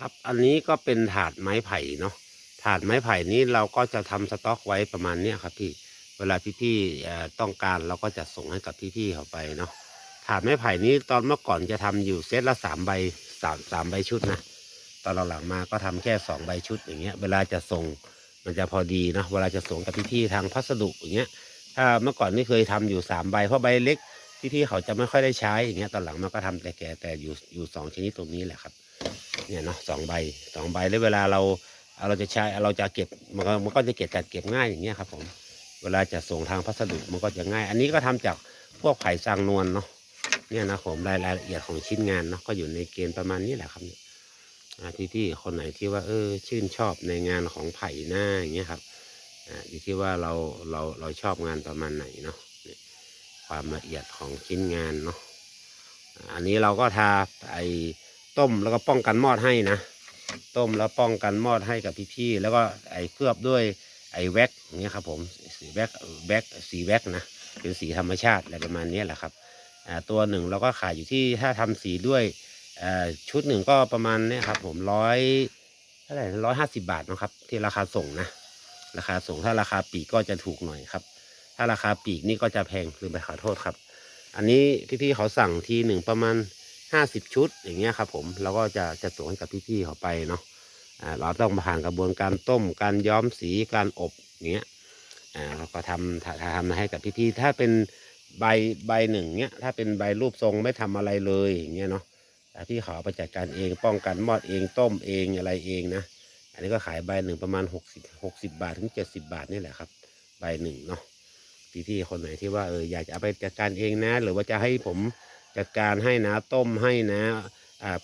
ครับ อันนี้ก็เป็นถาดไม้ไผ่เนาะถาดไม้ไผ่นี้เราก็จะทำสต็อกไว้ประมาณเนี้ยครับพี่เวลาพี่ๆต้องการเราก็จะส่งให้กับพี่ๆเขาไปเนาะถาดไม้ไผ่นี้ตอนเมื่อก่อนจะทำอยู่เซตละสามใบสามสามใบชุดนะตอนหลังๆมาก็ทำแค่สองใบชุดอย่างเงี้ย เวลาจะส่งมันจะพอดีนะเวลาจะส่งกับพี่ๆทางพัสดุอย่างเงี้ย ถ้าเมื่อก่อนนี่เคยทำอยู่สามใบเพราะใบเล็กพี่ๆเขาจะไม่ค่อยได้ใช้อย่างเงี้ยตอนหลังมาก็ทำแต่แก่แต่อยู่อยู่สองชนิดตรงนี้แหละครับ เนี่ยเนาะสองใบสองใบแล้วเวลาเราเราจะใช้เราจะเก็บมันก็มันก็จะเก็บจัดเก็บง่ายอย่างเงี้ยครับผมเวลาจะส่งทางพัสดุมันก็จะง่าย อันนี้ก็ทำจากพวกไผ่ซางนวลเนาะเนี่ยนะผมรายรายละเอียดของชิ้นงานเนาะก็อยู่ในเกณฑ์ประมาณนี้แหละครับเนี่ที่คนไหนที่ว่าเออชื่นชอบในงานของไผ่หน้าอย่างเงี้ยครับอยู่ที่ว่าเราเราเราชอบงานประมาณไหนเนาะความละเอียดของชิ้นงานเนาะอันนี้เราก็ทาไอ ต้มแล้วก็ป้องกันมอดให้นะ ต้มแล้วป้องกันมอดให้กับพี่ๆแล้วก็ไอ้เคลือบด้วยไอ้แว็กอย่างเงี้ยครับผมสีแว็กแว็กสีแว็กนะเป็นสีธรรมชาติอะไรประมาณนี้แหละครับตัวหนึ่งเราก็ขายอยู่ที่ถ้าทำสีด้วยชุดหนึ่งก็ประมาณนี้ครับผมร้อยเท่าไหร่ร้อยห้าสิบาทนะครับ ที่ราคาส่งนะ ราคาส่งถ้าราคาปีกก็จะถูกหน่อยครับ ถ้าราคาปีกนี่ก็จะแพงลืมไปขอโทษครับ อันนี้พี่ๆเขาสั่งทีหนึ่งประมาณ ห้าสิบชุดอย่างเงี้ยครับผมเราก็จะจะส่งให้กับพี่ๆเขาไปเนาะอ่าเราต้องผ่านกระบวนการต้มการย้อมสีการอบอย่างเงี้ยอ่าเราก็ทำทำทำให้กับพี่ๆถ้าเป็นใบใบหนึ่งเนี้ยถ้าเป็นใบรูปทรงไม่ทำอะไรเลยอย่างเงี้ยเนาะแต่พี่เขาเอไปจัดการเองป้องกันมอดเองต้มเองอะไรเองนะอันนี้ก็ขายใบหนึ่งประมาณหกสิบหกสิบาทถึงเจ็ดสิบาทนี่แหละครับ ใบหนึ่งเนาะพี่พี่ๆคนไหนที่ว่าเอออยากจะเอาไปจัดการเองนะ หรือว่าจะให้ผม จัดการให้นะต้มให้นะ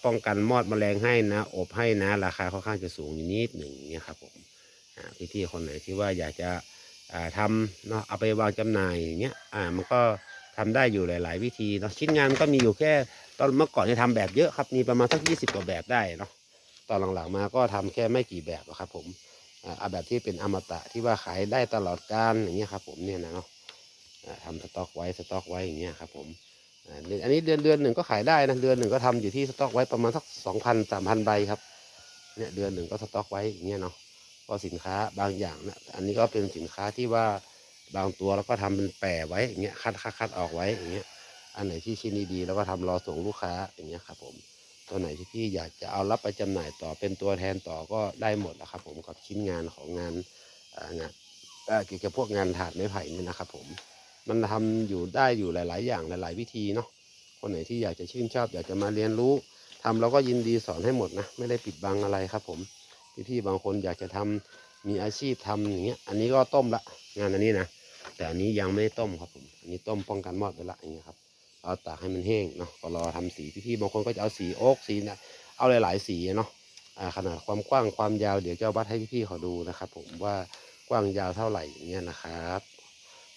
ป้องกันมอดแมลงให้นะ อบให้นะ ราคาค่อนข้างจะสูงอยู่นิดหนึ่งเนี่ยครับผมพี่พี่คนไหนที่ว่าอยากจะทำเนาะเอาไปวางจำหน่ายอย่างเงี้ยอ่ามันก็ทำได้อยู่หลาย ๆ วิธีเนาะชิ้นงานมันก็มีอยู่แค่ ตอนเมื่อก่อนที่ทำแบบเยอะครับมีประมาณสักยี่สิบกว่าแบบได้เนาะตอนหลังๆมาก็ทำแค่ไม่กี่แบบอะครับผมอ่าเอาแบบที่เป็นอมตะที่ว่าขายได้ตลอดกาลอย่างเงี้ยครับผมเนี่ยนะเนาะทำสต็อกไว้สต็อกไว้อย่างเงี้ยครับผม อ่าอันนี้เดือนเดือนหนึ่งก็ขายได้นะเดือนหนึ่งก็ทำอยู่ที่สต็อกไว้ประมาณสักสองพันสามพันใบครับเนี่ยเดือนหนึ่งก็สต็อกไว้อย่างเงี้ยเนาะก็สินค้าบางอย่างนะอันนี้ก็เป็นสินค้าที่ว่าบางตัวเราก็ทำเป็นแปะไว้อย่างเงี้ยคัดคัดคัดออกไว้อย่างเงี้ยอันไหนที่ชิ้นดีๆแล้วก็ทำรอส่งลูกค้าอย่างเงี้ยครับผมตัวไหนที่พี่อยากจะเอารับไปจำหน่ายต่อเป็นตัวแทนต่อก็ได้หมดนะครับผมกับชิ้นงานของงานงานเอ่อเกี่ยวกับพวกงานถาดไม้ไผ่นี่นะครับผม มันทำอยู่ได้อยู่หลาย ๆ อย่างหลาย ๆ วิธีเนาะคนไหนที่อยากจะชื่นชอบ อยากจะมาเรียนรู้ทำเราก็ยินดีสอนให้หมดนะไม่ได้ปิดบังอะไรครับ ผมพี่ๆบางคนอยากจะทำมีอาชีพทำอย่างเงี้ย อันนี้ก็ต้มละงานอันนี้นะแต่อันนี้ยังไม่ได้ต้มครับผมอันนี้ต้มป้องกันมอดไปละอย่างเงี้ยครับเอาตากให้มันแห้งเนาะก็รอทำสีพี่ๆบางคนก็จะเอาสีโอ๊กสีนะเอาหลาย ๆ สีเนาะขนาดความกว้างความยาวเดี๋ยวจะวัดให้พี่ๆเขาดูนะครับ ผมว่ากว้างยาวเท่าไหร่อย่างเงี้ยนะครับ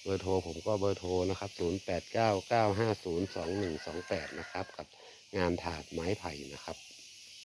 เบอร์โทรผมก็เบอร์โทรนะครับ 0 8 9 9 5 0 2 1 2 8 นะครับ กับงานถาดไม้ไผ่นะครับ